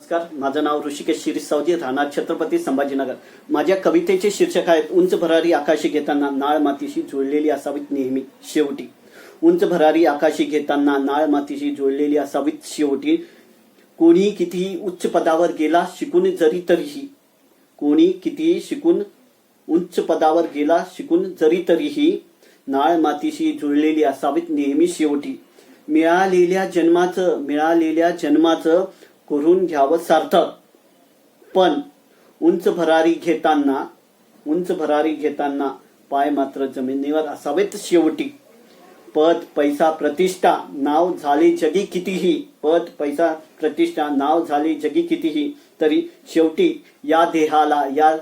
नमस्कार माझं नाव ऋषिकेश शिरीष सावजी राहणार छत्रपती संभाजीनगर. माझ्या कवितेचे शीर्षक आहेत उंच भरारी आकाशी घेताना नाळ मातीशी जुळलेली असावीत नेहमी शेवटी. उंच भरारी आकाशी घेताना नाळ मातीशी जुळलेली असावीत शेवटी. कोणी कितीही उच्च पदावर गेला शिकून जरी तरीही. कोणी कितीही शिकून उंच पदावर गेला शिकून जरी तरीही. नाळ मातीशी जुळलेली असावीत नेहमी शेवटी. मिळालेल्या जन्माचं मिळालेल्या जन्माचं करून घ्यावं सार्थक. पण उंच भरारी घेताना उंच भरारी घेताना पाय मात्र जमिनीवर असावेत शेवटी. पद पैसा प्रतिष्ठा नाव झाली जगी कितीही. पद पैसा प्रतिष्ठा नाव झाली जगी कितीही. तरी शेवटी या देहाला या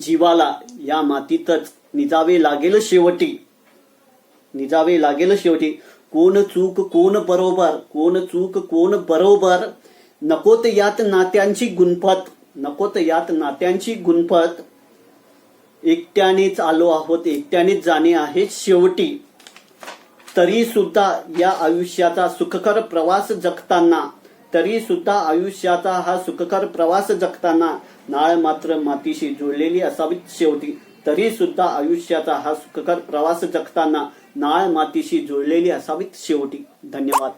जीवाला या मातीतच निजावे लागेल शेवटी. निजावे लागेल शेवटी. कोण चूक कोण बरोबर कोण चूक कोण बरोबर नकोत यात नात्यांची गुणपत नकोत यात नात्यांची गुणपत. एकट्यानेच आलो आहोत एकट्यानेच जाणे आहे शेवटी. तरी सुद्धा या आयुष्याचा सुखकर प्रवास जगताना तरी सुद्धा आयुष्याचा हा सुखकर प्रवास जगताना नाळ मात्र मातीशी जुळलेली असावी शेवटी. तरी सुद्धा आयुष्याचा हा सुखकर प्रवास जगताना नाळ मातीशी जुळलेली असावीत शेवटी. धन्यवाद.